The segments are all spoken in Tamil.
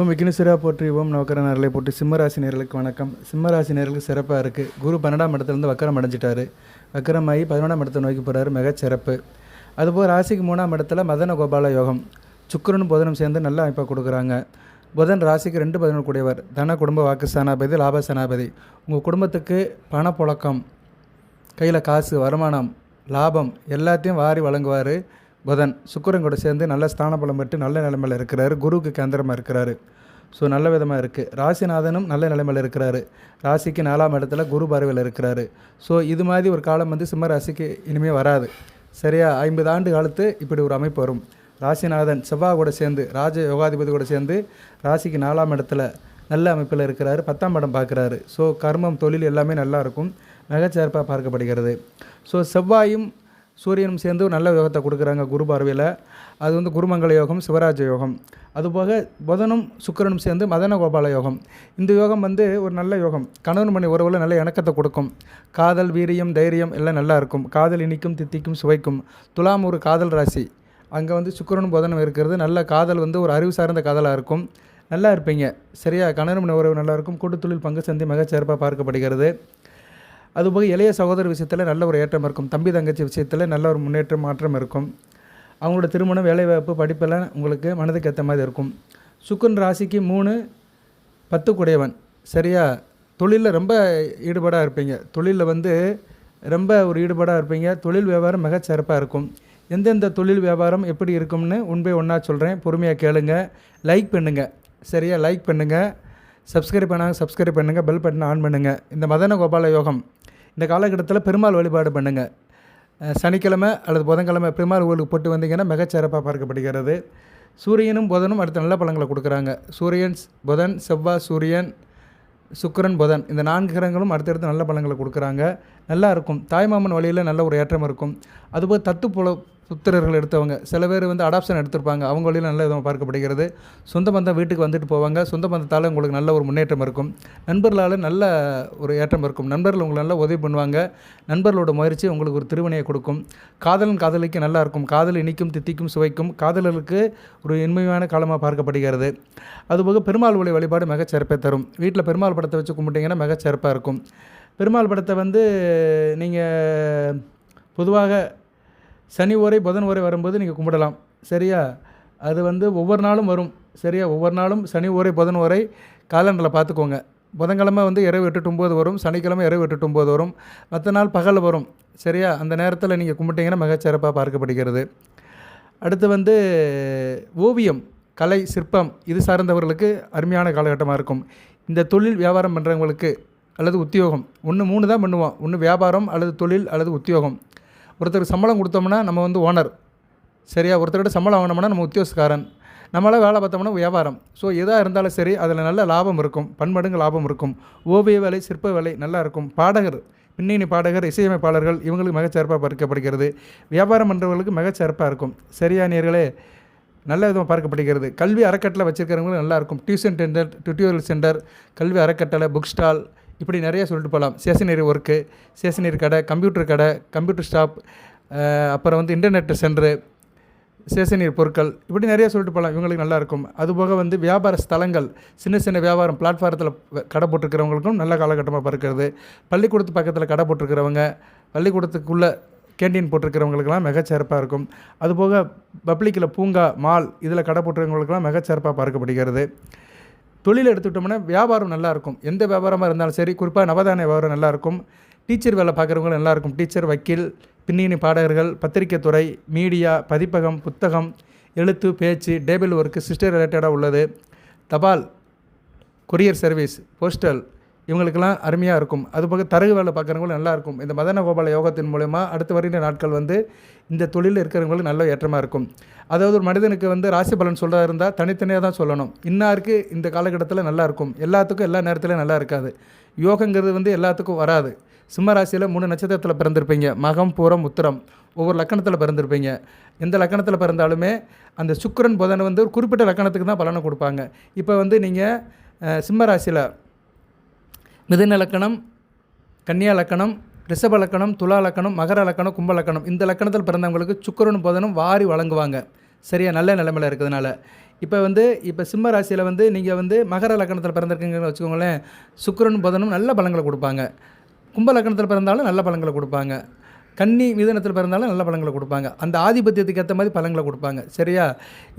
ஓம் விக்னேஸ்வரா போற்றி ஓம் நவக்கர நேரலை போட்டு சிம்மராசி நேர்களுக்கு வணக்கம். சிம்மராசி நேர்களுக்கு சிறப்பாக இருக்குது குரு பன்னெண்டாம் இடத்துலேருந்து வக்கரம் அடைஞ்சிட்டாரு. வக்கரமாகி பதினொன்றாம் இடத்தை நோக்கி போகிறாரு மிக சிறப்பு. அதுபோல் ராசிக்கு மூணாம் இடத்துல மதன கோபால யோகம். சுக்கரனும் புதனும் சேர்ந்து நல்ல அமைப்பாக கொடுக்குறாங்க. புதன் ராசிக்கு ரெண்டு பதினொன்று கூடியவர். தன குடும்ப வாக்கு சனாபதி லாப சனாபதி. உங்கள் குடும்பத்துக்கு பணப்புழக்கம் கையில் காசு வருமானம் லாபம் எல்லாத்தையும் வாரி வழங்குவார். புதன் சுக்கரன் கூட சேர்ந்து நல்ல ஸ்தான பலம் பெற்று நல்ல நிலைமையில் இருக்கிறாரு. குருவுக்கு கேந்திரமாக இருக்கிறாரு. ஸோ நல்ல விதமாக இருக்குது ராசிநாதனும் நல்ல நிலைமையில் இருக்கிறாரு. ராசிக்கு நாலாம் இடத்துல குரு பார்வையில் இருக்கிறாரு. ஸோ இது மாதிரி ஒரு காலம் வந்து சிம்ம ராசிக்கு இனிமேல் வராது. சரியா? ஐம்பது ஆண்டு காலத்து இப்படி ஒரு அமைப்பு வரும். ராசிநாதன் செவ்வாய் கூட சேர்ந்து ராஜ யோகாதிபதி கூட சேர்ந்து ராசிக்கு நாலாம் இடத்துல நல்ல அமைப்பில் இருக்கிறாரு. பத்தாம் இடம் பார்க்குறாரு. ஸோ கர்மம் தொழில் எல்லாமே நல்லாயிருக்கும் மிகச்சிறப்பாக பார்க்கப்படுகிறது. ஸோ செவ்வாயும் சூரியனும் சேர்ந்து நல்ல யோகத்தை கொடுக்குறாங்க குரு பார்வையில். அது வந்து குருமங்கள யோகம் சிவராஜ யோகம். அதுபோக புதனும் சுக்கிரனும் சேர்ந்து மதன கோபால யோகம். இந்த யோகம் வந்து ஒரு நல்ல யோகம். கணவன் மணி உறவில் நல்ல இணக்கத்தை கொடுக்கும். காதல் வீரியம் தைரியம் எல்லாம் நல்லா இருக்கும். காதல் இனிக்கும் தித்திக்கும் சுவைக்கும். துலாம் ஒரு காதல் ராசி. அங்கே வந்து சுக்கிரனும் புதனும் இருக்கிறது. நல்ல காதல் வந்து ஒரு அறிவு சார்ந்த காதலாக இருக்கும். நல்லா இருப்பீங்க. சரியா? கணவன் மணி உறவு நல்லா இருக்கும். கூட்டுத்தொழில் பங்கு சந்தி மிகச்சிறப்பாக பார்க்கப்படுகிறது. அதுபோக இளைய சகோதர விஷயத்தில் நல்ல ஒரு ஏற்றம் இருக்கும். தம்பி தங்கச்சி விஷயத்தில் நல்ல ஒரு முன்னேற்றம் மாற்றம் இருக்கும். அவங்களோட திருமணம் வேலைவாய்ப்பு படிப்பெல்லாம் உங்களுக்கு மனதுக்கு ஏற்ற மாதிரி இருக்கும். சுக்குன் ராசிக்கு மூணு பத்து குடையவன். சரியா? தொழிலில் ரொம்ப ஈடுபாடாக இருப்பீங்க. தொழிலில் வந்து ரொம்ப ஒரு ஈடுபாடாக இருப்பீங்க. தொழில் வியாபாரம் மிக சிறப்பாக இருக்கும். எந்தெந்த தொழில் வியாபாரம் எப்படி இருக்கும்னு உண்மை ஒன்றா சொல்கிறேன் பொறுமையாக கேளுங்க. லைக் பண்ணுங்கள் சரியா? லைக் பண்ணுங்கள் சப்ஸ்கிரைப் பண்ணாங்க சப்ஸ்கிரைப் பண்ணுங்கள் பெல் பட்டன் ஆன் பண்ணுங்கள் இந்த மதன கோபால யோகம் இந்த காலகட்டத்தில் பெருமாள் வழிபாடு பண்ணுங்கள் சனிக்கிழமை அல்லது புதன்கிழமை பெருமாள் கோவிலுக்கு போட்டு வந்தீங்கன்னா மிகச்சிறப்பாக பார்க்கப்படுகிறது. சூரியனும் புதனும் அடுத்த நல்ல பழங்களை கொடுக்குறாங்க. சூரியன் புதன் செவ்வாய் சூரியன் சுக்கரன் புதன் இந்த நான்கு கிரகங்களும் அடுத்தடுத்து நல்ல பலன்களை கொடுக்குறாங்க. நல்லா இருக்கும். தாய்மாமன் வழியில் நல்ல ஒரு ஏற்றம் இருக்கும். அதுபோல் தத்து புல சுத்திரர்கள் எடுத்தவங்க. சில பேர் வந்து அடாப்ஷன் எடுத்திருப்பாங்க. அவங்க வழியில் நல்ல விதமாக பார்க்கப்படுகிறது. சொந்த பந்தம் வீட்டுக்கு வந்துட்டு போவாங்க. சொந்த பந்தத்தால் உங்களுக்கு நல்ல ஒரு முன்னேற்றம் இருக்கும். நண்பர்களால் நல்ல ஒரு ஏற்றம் இருக்கும். நண்பர்கள் உங்களுக்கு நல்லா உதவி பண்ணுவாங்க. நண்பர்களோட முயற்சி உங்களுக்கு ஒரு திருவினையை கொடுக்கும். காதலன் காதலிக்கு நல்லா இருக்கும். காதல் இனிக்கும் தித்திக்கும் சுவைக்கும். காதலர்களுக்கு ஒரு இன்மையான காலமாக பார்க்கப்படுகிறது. அதுபோக பெருமாள் ஒளி வழிபாடு மிகச்சிறப்பை தரும். வீட்டில் பெருமாள் படத்தை வச்சு கும்பிட்டீங்கன்னா மிகச்சிறப்பாக இருக்கும். பெருமாள் படத்தை வந்து நீங்கள் பொதுவாக சனி ஓரை புதன் ஓரை வரும்போது நீங்கள் கும்பிடலாம். சரியா? அது வந்து ஒவ்வொரு நாளும் வரும். சரியா? ஒவ்வொரு நாளும் சனி ஓரை புதன் ஓரை காலண்டரில் பார்த்துக்கோங்க. புதன்கிழமை வந்து இரவு எட்டு ஒம்பது வரும். சனிக்கிழமை இரவு எட்டு ஒம்பது வரும். மற்ற நாள் பகல் வரும். சரியா? அந்த நேரத்தில் நீங்கள் கும்பிட்டீங்கன்னா மிகச்சிறப்பாக பார்க்கப்படுகிறது. அடுத்து வந்து ஓவியம் கலை சிற்பம் இது சார்ந்தவர்களுக்கு அருமையான காலகட்டமாக இருக்கும். இந்த தொழில் வியாபாரம் பண்ணுறவங்களுக்கு அல்லது உத்தியோகம் ஒன்று மூணு தான் பண்ணுவோம். ஒன்று வியாபாரம் அல்லது தொழில் அல்லது உத்தியோகம். ஒருத்தருக்கு சம்பளம் கொடுத்தோம்னா நம்ம வந்து ஓனர் சரியா? ஒருத்தர்கிட்ட சம்பளம் வாங்கினோம்னா நம்ம உத்தியோகஸ்காரன் நம்மளால் வேலை பார்த்தோம்னா வியாபாரம். ஸோ எதாக இருந்தாலும் சரி அதில் நல்ல லாபம் இருக்கும். பன்மடங்கு லாபம் இருக்கும். ஓவிய வேலை சிற்ப வேலை நல்லா இருக்கும். பாடகர் பின்னணி பாடகர் இசையமைப்பாளர்கள் இவங்களுக்கு மிகச்சிறப்பாக பார்க்கப்படுகிறது வியாபாரம் பண்ணுறவங்களுக்கு மிகச்சிறப்பாக இருக்கும். சரியா நேர்களே? நல்ல விதமாக பார்க்கப்படுகிறது. கல்வி அறக்கட்டளை வச்சுருக்கிறவங்களும் நல்லா இருக்கும். டியூஷன் சென்டர் டியூட்டோரியல் சென்டர் கல்வி அறக்கட்டளை புக் ஸ்டால் இப்படி நிறைய சொல்லிட்டு போகலாம். ஸ்டேஷனரி ஒர்க்கு ஸ்டேஷனரி கடை கம்ப்யூட்டர் கடை கம்ப்யூட்டர் ஷாப் அப்புறம் வந்து இன்டர்நெட் சென்டரு ஸ்டேஷனரி பொருட்கள் இப்படி நிறைய சொல்லிட்டு போகலாம். இவங்களுக்கு நல்லா இருக்கும். அதுபோக வந்து வியாபார ஸ்தலங்கள் சின்ன சின்ன வியாபாரம் பிளாட்ஃபாரத்தில் கடை போட்டிருக்கிறவங்களுக்கும் நல்ல காலகட்டமாக பார்க்கிறது பள்ளிக்கூடத்து பக்கத்தில் கடை போட்டிருக்கிறவங்க பள்ளிக்கூடத்துக்குள்ளே கேண்டீன் போட்டிருக்கிறவங்களுக்கெல்லாம் மிகச்சிறப்பாக இருக்கும். அதுபோக பப்ளிக்கில் பூங்கா மால் இதில் கடை போட்டிருக்கிறவங்களுக்கெல்லாம் மிகச்சிறப்பாக பார்க்கப்படுகிறது. தொழில் எடுத்துக்கிட்டோம்னா வியாபாரம் நல்லா இருக்கும் எந்த வியாபாரமாக இருந்தாலும் சரி குறிப்பாக நவதானிய வியாபாரம் நல்லா இருக்கும் டீச்சர் வேலை பார்க்குறவங்களும் நல்லாயிருக்கும். டீச்சர் வக்கீல் பின்னணி பாடகர்கள் பத்திரிக்கை துறை மீடியா பதிப்பகம் புத்தகம் எழுத்து பேச்சு டேபிள் ஒர்க்கு சிஸ்டர் ரிலேட்டடாக உள்ளது. தபால் கொரியர் சர்வீஸ் போஸ்டல் இவங்களுக்கெல்லாம் அருமையாக இருக்கும். அதுபோக தரகு வேலை பார்க்குறவங்களும் நல்லாயிருக்கும் இந்த மதன கோபால யோகத்தின் மூலயமா அடுத்து வருகிற நாட்கள் வந்து இந்த தொழிலில் இருக்கிறவங்களுக்கு நல்ல ஏற்றமாக இருக்கும். அதாவது ஒரு மனிதனுக்கு வந்து ராசி பலன் சொல்கிறதா இருந்தால் தனித்தனியாக தான் சொல்லணும். இன்னாருக்கு இந்த காலகட்டத்தில் நல்லாயிருக்கும் எல்லாத்துக்கும் எல்லா நேரத்துலையும் நல்லா இருக்காது. யோகங்கிறது வந்து எல்லாத்துக்கும் வராது. சிம்ம ராசியில் மூணு நட்சத்திரத்தில் பிறந்திருப்பீங்க. மகம் பூரம் உத்திரம். ஒவ்வொரு லக்கணத்தில் பிறந்திருப்பீங்க. எந்த லக்கணத்தில் பிறந்தாலுமே அந்த சுக்கரன் புதன் வந்து ஒரு குறிப்பிட்ட லக்கணத்துக்கு தான் பலனை கொடுப்பாங்க. இப்போ வந்து நீங்கள் சிம்ம ராசியில் மிதன லக்கணம் கன்னியா லக்கணம் ரிஷப லக்கணம் துலா லக்கணம் மகர லக்கணம் கும்ப லக்கணம் இந்த லக்கணத்தில் பிறந்தவங்களுக்கு சுக்கரனும் புதனும் வாரி வழங்குவாங்க. சரியா? நல்ல நிலைமையில் இருக்கிறதுனால. இப்போ வந்து இப்போ சிம்ம ராசியில் வந்து நீங்கள் வந்து மகர லக்கணத்தில் பிறந்திருக்கீங்கன்னு வச்சுக்கோங்களேன் சுக்கிரன் புதனும் நல்ல பலங்களை கொடுப்பாங்க. கும்ப லக்கணத்தில் பிறந்தாலும் நல்ல பலங்களை கொடுப்பாங்க. கன்னி மிதுனத்தில் பிறந்தாலும் நல்ல பலங்களை கொடுப்பாங்க. அந்த ஆதிபத்தியத்துக்கு ஏற்ற மாதிரி பலங்களை கொடுப்பாங்க. சரியா?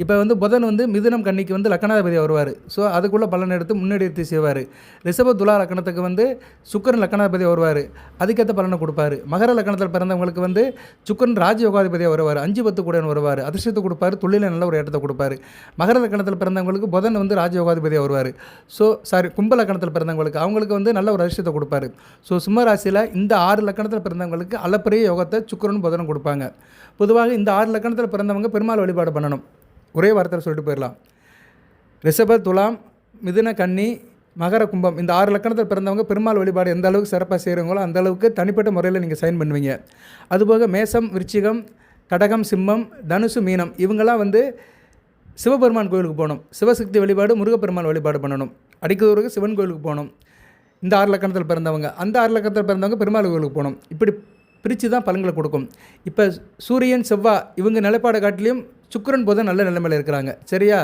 இப்போ வந்து புதன் வந்து மிதுனம் கன்னிக்கு வந்து லக்கணாதிபதி வருவார். ஸோ அதுக்குள்ளே பலன் எடுத்து முன்னெடுத்து செய்வார். ரிஷப துலா லக்கணத்துக்கு வந்து சுக்கரன் லக்கணாதிபதி வருவார். அதுக்கேற்ற பலனை கொடுப்பாரு. மகர லக்கணத்தில் பிறந்தவங்களுக்கு வந்து சுக்கரன் ராஜயோகாதிபதியாக வருவார். அஞ்சு பத்து கூட வருவார். அதிர்ஷ்டத்தை கொடுப்பாரு. தொழிலில் நல்ல ஒரு ஏற்றத்தை கொடுப்பாரு. மகர லக்கணத்தில் பிறந்தவங்களுக்கு புதன் வந்து ராஜயோகாதிபதியாக வருவார். ஸோ சாரி கும்ப லக்கணத்தில் பிறந்தவங்களுக்கு அவங்களுக்கு வந்து நல்ல ஒரு அதிர்ஷ்டத்தை கொடுப்பாரு. ஸோ சிம்மராசியில் இந்த ஆறு லக்கணத்தில் பிறந்தவங்களுக்கு அளப்பரிய யோகத்தை சுக்கிரனும் புதனும் கொடுப்பாங்க. பொதுவாக இந்த ஆறு லக்கணத்தில் பிறந்தவங்க பெருமாள் வழிபாடு பண்ணணும். ஒரே வாரத்தில் சொல்லிட்டு போயிடலாம். ரிஷப துலாம் மிதுன கன்னி மகர கும்பம் இந்த ஆறு லக்கணத்தில் பிறந்தவங்க பெருமாள் வழிபாடு எந்த அளவுக்கு சிறப்பாக செய்கிறவங்களோ அந்த அளவுக்கு தனிப்பட்ட முறையில் நீங்கள் சைன் பண்ணுவீங்க. அதுபோக மேசம் விருச்சிகம் கடகம் சிம்மம் தனுசு மீனம் இவங்கெல்லாம் வந்து சிவபெருமான் கோயிலுக்கு போகணும். சிவசக்தி வழிபாடு முருகப்பெருமான் வழிபாடு பண்ணணும். அடிக்கதூருக்கு சிவன் கோயிலுக்கு போகணும். இந்த ஆறு லக்கணத்தில் பிறந்தவங்க அந்த ஆறு லக்கணத்தில் பிறந்தவங்க பெருமாள் கோயிலுக்கு போகணும். இப்படி பிரித்து தான் பலன்களை கொடுக்கும். இப்போ சூரியன் செவ்வாய் இவங்க நிலைப்பாடை காட்டிலையும் சுக்கிரன் புதன் நல்ல நிலைமையில் இருக்கிறாங்க. சரியா?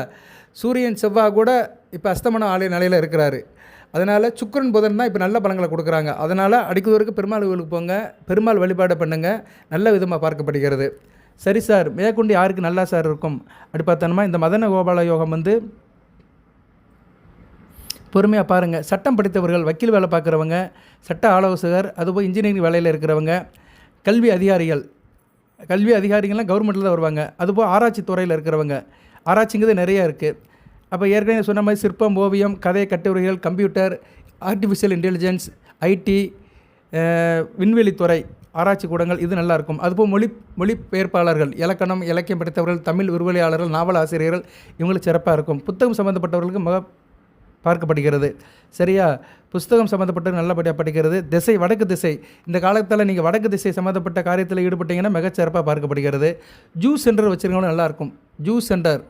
சூரியன் செவ்வாய் கூட இப்போ அஸ்தமன ஆலய நிலையில் இருக்கிறாரு. அதனால் சுக்கிரன் புதன் தான் இப்போ நல்ல பலங்களை கொடுக்குறாங்க. அதனால் அடிக்கதூருக்கு பெருமாள் கோயிலுக்கு போங்க. பெருமாள் வழிபாடு பண்ணுங்கள் நல்ல விதமாக பார்க்கப்படுகிறது. சரி சார் மேற்கொண்டு யாருக்கு நல்லா சார் இருக்கும்? அப்படி பார்த்தோம்னா இந்த மதன கோபால யோகம் வந்து பொறுமையாக பாருங்கள் சட்டம் படித்தவர்கள் வக்கீல் வேலை பார்க்குறவங்க சட்ட ஆலோசகர் அதுபோல் இன்ஜினியரிங் வேலையில் இருக்கிறவங்க கல்வி அதிகாரிகள் கல்வி அதிகாரிகள்லாம் கவர்மெண்ட்டில் தான் வருவாங்க. அதுபோல் ஆராய்ச்சி துறையில் இருக்கிறவங்க. ஆராய்ச்சிங்கிறது நிறையா இருக்குது அப்போ ஏற்கனவே சொன்ன மாதிரி சிற்பம் ஓவியம் கதை கட்டுரைகள் கம்ப்யூட்டர் ஆர்டிஃபிஷியல் இன்டெலிஜென்ஸ் ஐடி விண்வெளித்துறை ஆராய்ச்சி கூடங்கள் இது நல்லாயிருக்கும் அதுபோல் மொழி மொழிபெயர்ப்பாளர்கள் இலக்கணம் இலக்கியம் படித்தவர்கள் தமிழ் விரிவலையாளர்கள் நாவல் ஆசிரியர்கள் இவங்களுக்கு சிறப்பாக இருக்கும். புத்தகம் சம்மந்தப்பட்டவர்களுக்கு மிக பார்க்கப்படுகிறது. சரியா? புஸ்தகம் சம்மந்தப்பட்ட நல்லபடியாக படிக்கிறது. திசை வடக்கு திசை. இந்த காலத்தில் நீங்கள் வடக்கு திசை சம்மந்தப்பட்ட காரியத்தில் ஈடுபட்டீங்கன்னா மிகச்சிறப்பாக பார்க்கப்படுகிறது. ஜூஸ் சென்டர் வச்சுருக்கவங்களும் நல்லாயிருக்கும் ஜூஸ் சென்டர்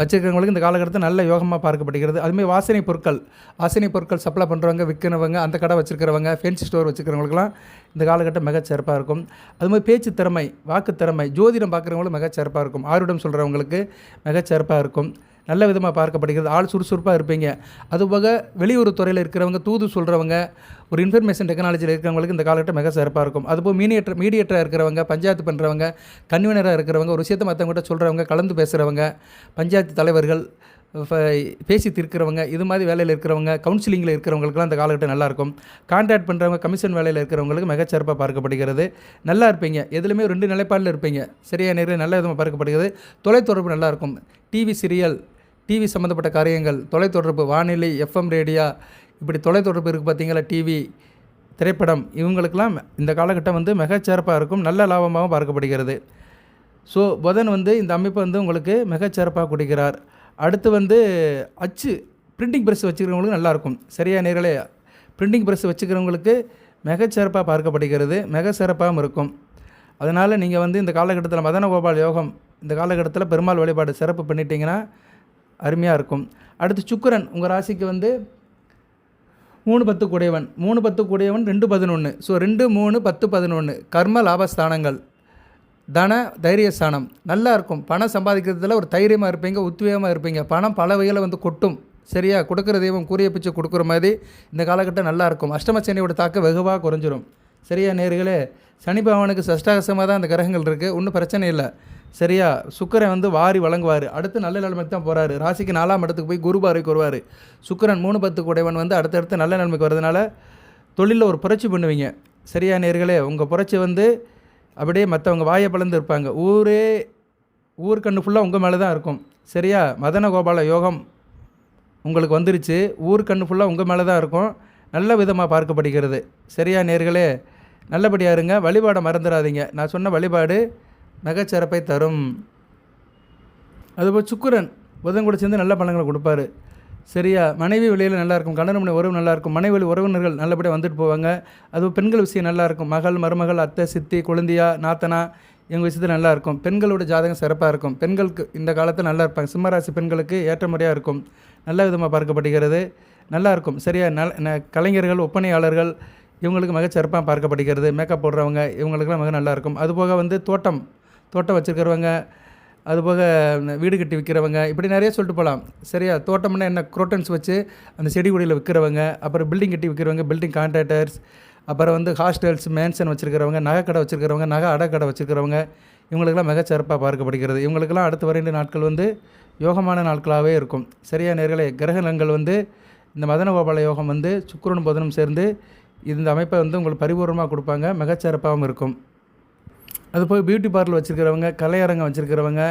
வச்சுருக்கிறவங்களுக்கு இந்த காலகட்டத்தில் நல்ல யோகமாக பார்க்கப்படுகிறது. அதுமாதிரி வாசனை பொருட்கள். வாசனை பொருட்கள் சப்ளை பண்ணுறவங்க விற்கிறவங்க அந்த கடை வச்சுருக்கிறவங்க ஃபேன்சி ஸ்டோர் வச்சுருக்கிறவங்களுக்குலாம் இந்த காலகட்டம் மிகச்சிறப்பாக இருக்கும். அது மாதிரி பேச்சு திறமை வாக்கு திறமை ஜோதிடம் பார்க்குறவங்களும் மிகச்சிறப்பாக இருக்கும். ஆருடம் சொல்கிறவங்களுக்கு மிகச்சிறப்பாக இருக்கும். நல்ல விதமாக பார்க்கப்படுகிறது. ஆள் சுறுசுறுப்பாக இருப்பீங்க. அதுபோக வெளியூர் துறையில் இருக்கிறவங்க தூது சொல்கிறவங்க ஒரு இன்ஃபர்மேஷன் டெக்னாலஜியில் இருக்கிறவங்களுக்கு இந்த காலகட்டம் மிக சிறப்பாக இருக்கும். அதுபோல் மீடியேட்டர் மீடியேட்டராக இருக்கிறவங்க பஞ்சாயத்து பண்ணுறவங்க கன்வீனராக இருக்கிறவங்க ஒரு விஷயத்தை மற்றவங்ககிட்ட சொல்கிறவங்க கலந்து பேசுகிறவங்க பஞ்சாயத்து தலைவர்கள் ஃப- பேசி தீர்க்கிறவங்க இது மாதிரி வேலையில் இருக்கிறவங்க கவுன்சிலிங்கில் இருக்கிறவங்களுக்குலாம் இந்த காலகட்டம் நல்லாயிருக்கும் கான்ட்ராக்ட் பண்ணுறவங்க கமிஷன் வேலையில் இருக்கிறவங்களுக்கு மிகச்சிறப்பாக பார்க்கப்படுகிறது. நல்லா இருப்பீங்க. எதுலையுமே ரெண்டு நிலைப்பாடில் இருப்பீங்க. சரியான நேரில் நல்ல விதமாக பார்க்கப்படுகிறது. தொலைத்தொடர்பு நல்லாயிருக்கும் டிவி சீரியல் டிவி சம்மந்தப்பட்ட காரியங்கள் தொலைத்தொடர்பு வானிலை எஃப்எம் ரேடியா இப்படி தொலைத்தொடர்பு இருக்குது பார்த்தீங்களா டிவி திரைப்படம் இவங்களுக்கெல்லாம் இந்த காலகட்டம் வந்து மிகச்சிறப்பாக இருக்கும் நல்ல லாபமாகவும் பார்க்கப்படுகிறது. ஸோ புதன் வந்து இந்த அமைப்பை வந்து உங்களுக்கு மிகச்சிறப்பாக கொடுக்கிறார். அடுத்து வந்து அச்சு பிரிண்டிங் ப்ரெஸ் வச்சுக்கிறவங்களுக்கு நல்லாயிருக்கும் சரியா நேர்களே? பிரிண்டிங் ப்ரெஸ் வச்சுக்கிறவங்களுக்கு மிகச்சிறப்பாக பார்க்கப்படுகிறது மிக சிறப்பாகவும் இருக்கும். அதனால் நீங்கள் வந்து இந்த காலகட்டத்தில் மதன கோபால் யோகம் இந்த காலகட்டத்தில் பெருமாள் வழிபாடு சிறப்பு பண்ணிட்டீங்கன்னா அருமையாக இருக்கும். அடுத்து சுக்கரன் உங்கள் ராசிக்கு வந்து மூணு பத்து கூடையவன். மூணு பத்து கூடையவன் ரெண்டு பதினொன்று ஸோ ரெண்டு மூணு பத்து பதினொன்று கர்ம லாபஸ்தானங்கள் தன தைரியஸ்தானம் நல்லா இருக்கும். பணம் சம்பாதிக்கிறதுல ஒரு தைரியமாக இருப்பீங்க உத்வேகமாக இருப்பீங்க. பணம் பல வகையில் வந்து கொட்டும். சரியா? கொடுக்குற தெய்வம் கூறிய பிச்சை கொடுக்குற மாதிரி இந்த காலகட்டம் நல்லாயிருக்கும் அஷ்டம சனியோட தாக்க வெகுவாக குறைஞ்சிரும். சரியா நேர்களே? சனி பகவானுக்கு சஷ்டாகசமாக தான் அந்த கிரகங்கள் இருக்குது ஒன்றும் பிரச்சனை இல்லை. சரியா? சுக்கரன் வந்து வாரி வழங்குவார். அடுத்து நல்ல நிலைமைக்கு தான் போகிறாரு ராசிக்கு நாலாம் இடத்துக்கு போய் குரு பார்வைக்கு வருவார். சுக்கிரன் மூணு பத்து கூடையவன் வந்து அடுத்தடுத்து நல்ல நிலைமைக்கு வரதுனால தொழிலில் ஒரு புரட்சி பண்ணுவீங்க. சரியா நேர்களே? உங்கள் புரட்சி வந்து அப்படியே மற்றவங்க வாயை பிளந்து இருப்பாங்க. ஊரே ஊர் கண்ணு ஃபுல்லாக உங்கள் மேலே தான் இருக்கும். சரியா? மதன கோபால யோகம் உங்களுக்கு வந்துருச்சு. ஊர் கண்ணு ஃபுல்லாக உங்கள் மேலே தான் இருக்கும். நல்ல விதமாக பார்க்கப்படுகிறது. சரியா நேர்களே? நல்லபடியாக இருங்க. வழிபாடை மறந்துடாதீங்க நான் சொன்ன வழிபாடு மிகச்சிறப்பை தரும். அதுபோல் சுக்குரன் புதன் கூட சேர்ந்து நல்ல பலன்களை கொடுப்பாரு. சரியா? மனைவி வழியில் நல்லாயிருக்கும் கணவன் உறவு நல்லாயிருக்கும் மனைவி வழி உறவினர்கள் நல்லபடியாக வந்துட்டு போவாங்க. அதுவும் பெண்கள் விஷயம் நல்லாயிருக்கும் மகள் மருமகள் அத்தை சித்தி குழந்தையா நாத்தனா எங்கள் விஷயத்தில் நல்லாயிருக்கும் பெண்களோட ஜாதகம் சிறப்பாக இருக்கும். பெண்களுக்கு இந்த காலத்தில் நல்லா இருப்பாங்க. சிம்மராசி பெண்களுக்கு ஏற்ற முறையாக இருக்கும். நல்ல விதமாக பார்க்கப்படுகிறது. நல்லாயிருக்கும் சரியா? நல் ந- கலைஞர்கள் ஒப்பனையாளர்கள் இவங்களுக்கு மிக சிறப்பாக பார்க்கப்படுகிறது. மேக்கப் போடுறவங்க இவங்களுக்குலாம் மிக நல்லா இருக்கும் அதுபோக வந்து தோட்டம். தோட்டம் வச்சுருக்கிறவங்க அதுபோக இந்த வீடு கட்டி விற்கிறவங்க இப்படி நிறைய சொல்லிட்டு போகலாம். சரியா? தோட்டம்னா என்ன? குரோட்டன்ஸ் வச்சு அந்த செடி கொடியில் விற்கிறவங்க அப்புறம் பில்டிங் கட்டி விற்கிறவங்க பில்டிங் கான்ட்ராக்டர்ஸ் அப்புறம் வந்து ஹாஸ்டல்ஸ் மேன்சன் வச்சுருக்கிறவங்க நகை கடை வச்சுருக்கிறவங்க நகை அடை கடை வச்சுருக்கிறவங்க இவங்களுக்கெல்லாம் மிகச்சிறப்பாக பார்க்கப்படுகிறது. இவங்களுக்கெல்லாம் அடுத்து வரைந்த நாட்கள் வந்து யோகமான நாட்களாகவே இருக்கும். சரியா நேர்களே? கிரகணங்கள் வந்து இந்த மதன கோபால யோகம் வந்து சுக்கிரனும் புதனும் சேர்ந்து இந்த அமைப்பை வந்து உங்களுக்கு பரிபூர்ணமாக கொடுப்பாங்க. மிகச்சிறப்பாகவும் இருக்கும். அது போய் பியூட்டி பார்லர் வச்சுருக்கிறவங்க கலையரங்கம் வச்சுருக்கிறவங்க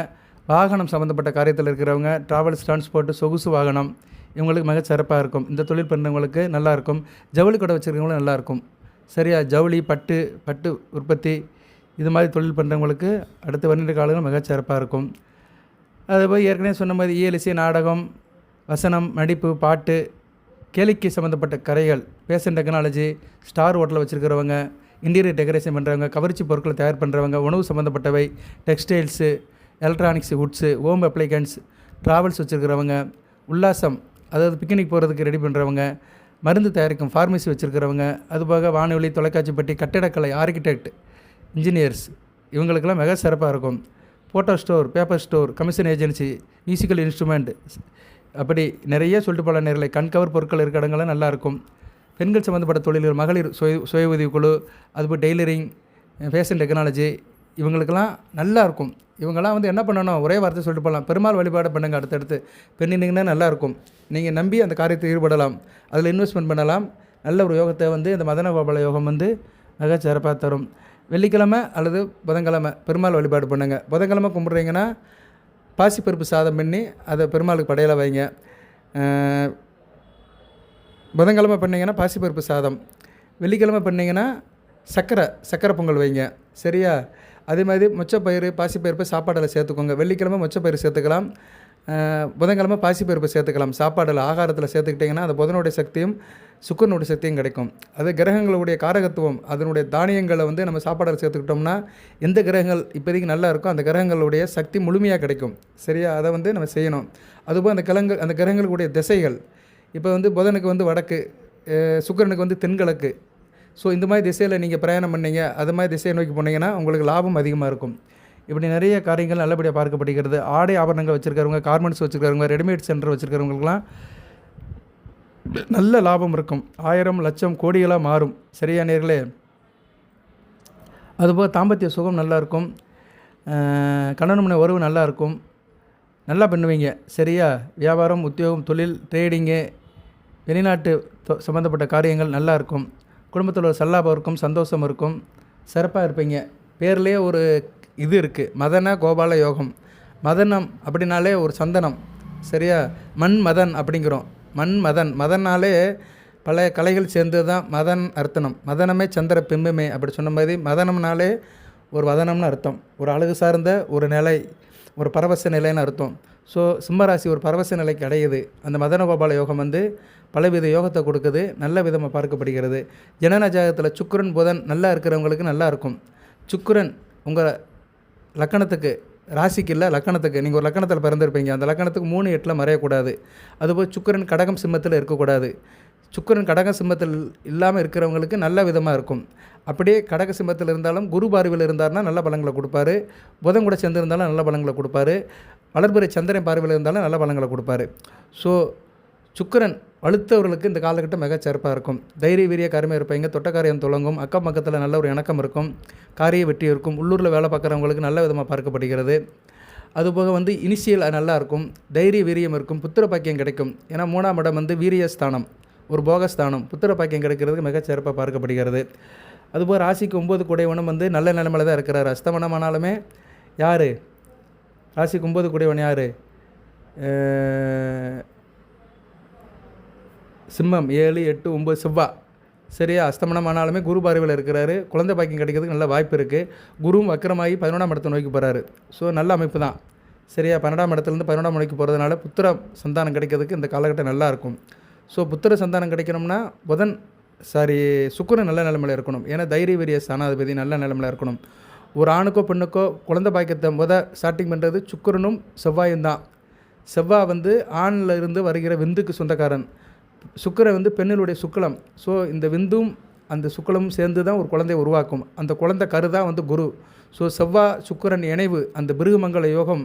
வாகனம் சம்மந்தப்பட்ட காரியத்தில் இருக்கிறவங்க ட்ராவல்ஸ் டிரான்ஸ்போர்ட் சொகுசு வாகனம் இவங்களுக்கு மிகச்சிறப்பாக இருக்கும். இந்த தொழில் பண்ணுறவங்களுக்கு நல்லாயிருக்கும் ஜவுளி கடை வச்சுருக்கவங்களும் நல்லாயிருக்கும் சரியா? ஜவுளி பட்டு பட்டு உற்பத்தி இது மாதிரி தொழில் பண்ணுறவங்களுக்கு அடுத்த வருட காலங்கள் மிகச்சிறப்பாக இருக்கும். அதுபோல் ஏற்கனவே சொன்ன மாதிரி இயலிசை நாடகம் வசனம் நடிப்பு பாட்டு கேளிக்கை சம்மந்தப்பட்ட கரைகள் ஃபேஷன் டெக்னாலஜி ஸ்டார் ஹோட்டலில் வச்சுருக்கிறவங்க இன்டீரியர் டெக்கரேஷன் பண்ணுறவங்க கவர்ச்சி பொருட்களை தயார் பண்ணுறவங்க உணவு சம்மந்தப்பட்டவை textiles electronics woods home appliances travels வச்சுருக்கிறவங்க உல்லாசம் அதாவது பிக்னிக் போகிறதுக்கு ரெடி பண்ணுறவங்க மருந்து தயாரிக்கும் ஃபார்மசி வச்சுருக்கிறவங்க அதுபோக வானொலி தொலைக்காட்சி பட்டி கட்டிடக்கலை ஆர்கிடெக்ட் இன்ஜினியர்ஸ் இவங்களுக்கெல்லாம் மிக சிறப்பாக இருக்கும். Photo store paper store commission agency musical instrument அப்படி நிறைய சொல்லிட்டு போல நேரில். கண்கவர் பொருட்கள் இருக்க இடங்கள்லாம் நல்லாயிருக்கும் பெண்கள் சம்மந்தப்பட்ட தொழில்கள் மகளிர் சுய சுய உதவிக்குழு அதுபோல் டெய்லரிங் ஃபேஷன் டெக்னாலஜி இவங்களுக்கெல்லாம் நல்லா இருக்கும். இவங்கெல்லாம் வந்து என்ன பண்ணணும்? ஒரே வார்த்தை சொல்லிட்டு போகலாம். பெருமாள் வழிபாடு பண்ணுங்கள் அடுத்தடுத்து. பண்ணினீங்கன்னா நல்லாயிருக்கும் நீங்கள் நம்பி அந்த காரியத்தை ஈடுபடலாம். அதில் இன்வெஸ்ட்மெண்ட் பண்ணலாம். நல்ல ஒரு யோகத்தை வந்து இந்த மதன கோபால யோகம் வந்து மிக சிறப்பாக தரும். வெள்ளிக்கிழமை அல்லது புதன்கிழமை பெருமாள் வழிபாடு பண்ணுங்கள் புதன்கிழமை கும்பிட்றீங்கன்னா பாசிப்பருப்பு சாதம் பண்ணி அதை பெருமாளுக்கு படையலாக வைங்க. புதன்கிழமை பண்ணிங்கன்னா பாசிப்பருப்பு சாதம். வெள்ளிக்கிழமை பண்ணிங்கன்னா சக்கரை சக்கரை பொங்கல் வைங்க. சரியா? அதே மாதிரி மொச்சப்பயிறு பாசிப்பயிறு சாப்பாடில் சேர்த்துக்கோங்க. வெள்ளிக்கிழமை மொச்சப்பயிறு சேர்த்துக்கலாம். புதன்கிழமை பாசிப்பயிர்ப்பு சேர்த்துக்கலாம். சாப்பாடில் ஆகாரத்தில் சேர்த்துக்கிட்டிங்கன்னா அந்த புதனுடைய சக்தியும் சுக்கரனுடைய சக்தியும் கிடைக்கும். அது கிரகங்களுடைய காரகத்துவம் அதனுடைய தானியங்களை வந்து நம்ம சாப்பாடில் சேர்த்துக்கிட்டோம்னா எந்த கிரகங்கள் இப்போதைக்கு நல்லா இருக்கோ அந்த கிரகங்களுடைய சக்தி முழுமையாக கிடைக்கும். சரியா? அதை வந்து நம்ம செய்யணும். அதுபோல் அந்த கிழங்கு அந்த கிரகங்களுடைய திசைகள். இப்போ வந்து புதனுக்கு வந்து வடக்கு சுக்கரனுக்கு சுக்கிரனுக்கு வந்து தென்கிழக்கு. ஸோ இந்த மாதிரி திசையில் நீங்கள் பிரயாணம் பண்ணீங்க அது மாதிரி திசையை நோக்கி போனீங்கன்னா உங்களுக்கு லாபம் அதிகமாக இருக்கும். இப்படி நிறைய காரியங்கள் நல்லபடியாக பார்க்கப்படுகிறது. ஆடை ஆபரணங்கள் வச்சுருக்கிறவங்க கார்மெண்ட்ஸ் வச்சுருக்கிறவங்க ரெடிமேட் சென்டர் வச்சுருக்கிறவங்களுக்குலாம் நல்ல லாபம் இருக்கும். ஆயிரம் லட்சம் கோடிகளாக மாறும். சரியா நேர்களே? அதுபோல் தாம்பத்திய சுகம் நல்லாயிருக்கும் கணவன் மனை உறவு நல்லாயிருக்கும் நல்லா பண்ணுவீங்க. சரியா? வியாபாரம் உத்தியோகம் தொழில் ட்ரேடிங்கு வெளிநாட்டு சம்மந்தப்பட்ட காரியங்கள் நல்லா இருக்கும். குடும்பத்தில் ஒரு சல்லாபம் இருக்கும் சந்தோஷம் இருக்கும். சிறப்பாக இருப்பீங்க. பேர்லேயே ஒரு இது இருக்குது மதன கோபால யோகம். மதனம் அப்படின்னாலே ஒரு சந்தனம். சரியா? மண் மதன் அப்படிங்கிறோம். மண் மதன். மதன்னாலே பல கலைகள் சேர்ந்து தான் மதன் அர்த்தனம். மதனமே சந்திர பிம்பமே அப்படி சொன்ன மாதிரி மதனம்னாலே ஒரு வதனம்னு அர்த்தம். ஒரு அழகு சார்ந்த ஒரு நிலை ஒரு பரவச நிலைன்னு அர்த்தம். ஸோ சிம்மராசி ஒரு பரவச நிலைக்கு அடையுது. அந்த மதன கோபால யோகம் வந்து பலவித யோகத்தை கொடுக்குது. நல்ல விதமாக பார்க்கப்படுகிறது. ஜனன ஜாகத்தில் சுக்கரன் புதன் நல்லா இருக்கிறவங்களுக்கு நல்லா இருக்கும். சுக்கரன் உங்கள் லக்கணத்துக்கு ராசிக்கு இல்லை லக்கணத்துக்கு நீங்கள் ஒரு லக்கணத்தில் பிறந்திருப்பீங்க. அந்த லக்கணத்துக்கு மூணு எட்டில் மறையக்கூடாது. அதுபோல் சுக்கிரன் கடகம் சிம்மத்தில் இருக்கக்கூடாது. சுக்கிரன் கடக சிம்மத்தில் இல்லாமல் இருக்கிறவங்களுக்கு நல்ல விதமாக இருக்கும். அப்படியே கடக சிம்மத்தில் இருந்தாலும் குரு பார்வையில் இருந்தார்னா நல்ல பலங்களை கொடுப்பாரு. புதன் கூட சேர்ந்திருந்தாலும் நல்ல பலங்களை கொடுப்பாரு. வளர்புரை சந்திரன் பார்வையில் இருந்தாலும் நல்ல பலங்களை கொடுப்பாரு. ஸோ சுக்கிரன் வலுத்தவர்களுக்கு இந்த காலகட்டம் மிக சிறப்பாக இருக்கும். தைரிய வீரிய கருமையாக இருப்பீங்க தொட்டக்காரியம் துளங்கும் அக்கம் பக்கத்தில் நல்ல ஒரு இணக்கம் இருக்கும் காரிய வெற்றி இருக்கும் உள்ளூரில் வேலை பார்க்குறவங்களுக்கு நல்ல விதமாக பார்க்கப்படுகிறது. அதுபோக வந்து இனிஷியல் நல்லா இருக்கும் தைரிய வீரியம் இருக்கும் புத்திர பாக்கியம் கிடைக்கும். ஏன்னா மூணாம் இடம் வந்து வீரிய ஸ்தானம் ஒரு போகஸ்தானம் புத்திர பாக்கியம் கிடைக்கிறதுக்கு மிகச் சிறப்பாக பார்க்கப்படுகிறது. அதுபோல் ராசிக்கு ஒம்பது குடைவனும் வந்து நல்ல நிலைமையில் தான் இருக்கிறார். அஸ்தமனமானாலுமே யார்? ராசிக்கு ஒம்பது குடைவன் யார்? சிம்மம் ஏழு எட்டு ஒம்பது செவ்வாய் சரியா? அஸ்தமனம் ஆனாலுமே குரு பார்வையில் இருக்கிறாரு. குழந்தை பாக்கியம் கிடைக்கிறதுக்கு நல்ல வாய்ப்பு இருக்குது குருவும் வக்கரமாகி பதினொன்றாம் இடத்தை நோக்கி போகிறாரு ஸோ நல்ல அமைப்பு தான். சரியா? பன்னெண்டாம் இடத்துலேருந்து பதினொன்றாம் நோக்கி போகிறதுனால புத்திர சந்தானம் கிடைக்கிறதுக்கு இந்த காலகட்டம் நல்லாயிருக்கும் ஸோ புத்திர சந்தானம் கிடைக்கணும்னா புதன் சாரி சுக்கரன் நல்ல நிலமையில் இருக்கணும். ஏன்னா தைரிய வீரிய ஸ்தானாதிபதி நல்ல நிலமையில் இருக்கணும். ஒரு ஆணுக்கோ பெண்ணுக்கோ குழந்தை பாக்கியத்தை முத ஸ்டார்டிங் பண்ணுறது சுக்கரனும் செவ்வாயும் தான். செவ்வாய் வந்து ஆணில் இருந்து வருகிற விந்துக்கு சொந்தக்காரன். சுக்கிரன் வந்து பெண்ணினுடைய சுக்கலம் ஸோ இந்த விந்தும் அந்த சுக்கலமும் சேர்ந்து தான் ஒரு குழந்தையை உருவாக்கும். அந்த குழந்தை கரு தான் வந்து குரு. ஸோ செவ்வாய் சுக்கிரன் இணைவு அந்த பிருகுமங்கல யோகம்